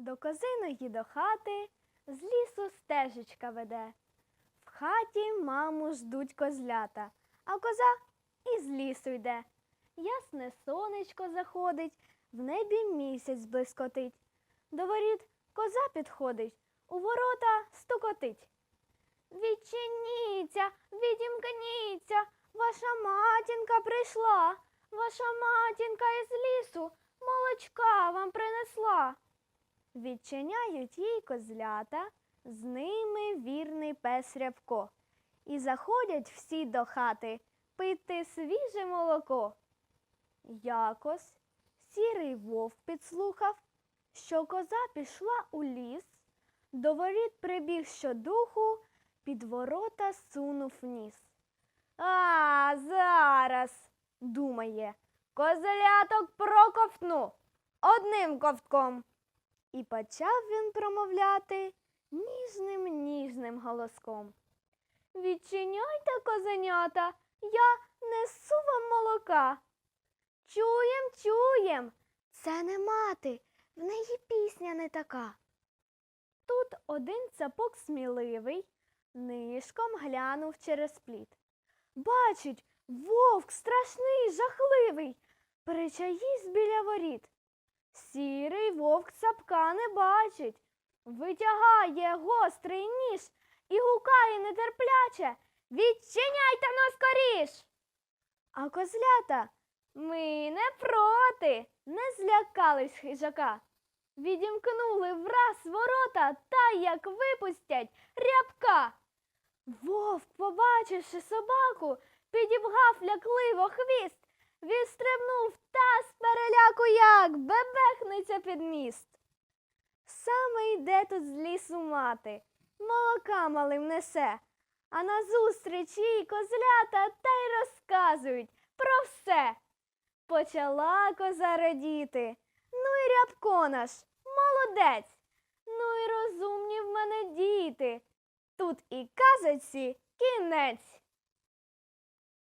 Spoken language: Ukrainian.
До козиної до хати з лісу стежечка веде. В хаті маму ждуть козлята, а коза із лісу йде. Ясне сонечко заходить, в небі місяць блискотить. До воріт коза підходить, у ворота стукотить. Відчиніться, відімкніться, ваша матінка прийшла, ваша матінка із лісу молочка вам принесла. Відчиняють їй козлята, з ними вірний пес Рябко. І заходять всі до хати пити свіже молоко. Якось сірий вовк підслухав, що коза пішла у ліс, до воріт прибіг щодуху, під ворота сунув ніс. А, зараз, думає, козляток проковтну одним ковтком. І почав він промовляти ніжним ніжним голоском. Відчиняйте, козенята, я несу вам молока. Чуєм, чуєм, це не мати, в неї пісня не така. Тут один цапок сміливий нишком глянув через плід. Бачить, вовк страшний, жахливий, причаїсь біля воріт. Сірий вовк цапка не бачить, витягає гострий ніж і гукає нетерпляче Відчиняйте но скоріш. А козлята ми не проти, не злякались хижака. Відімкнули враз ворота та як випустять рябка. Вовк, побачивши собаку, підібгав лякливо хвіст, відстрибнув та з переляку як бебехнеться під міст. Саме йде тут з лісу мати, молока малим несе, а назустріч їй козлята та й розказують про все. Почала коза радіти. Ну і рябко наш, молодець. Ну і розумні в мене діти. Тут і казочці кінець.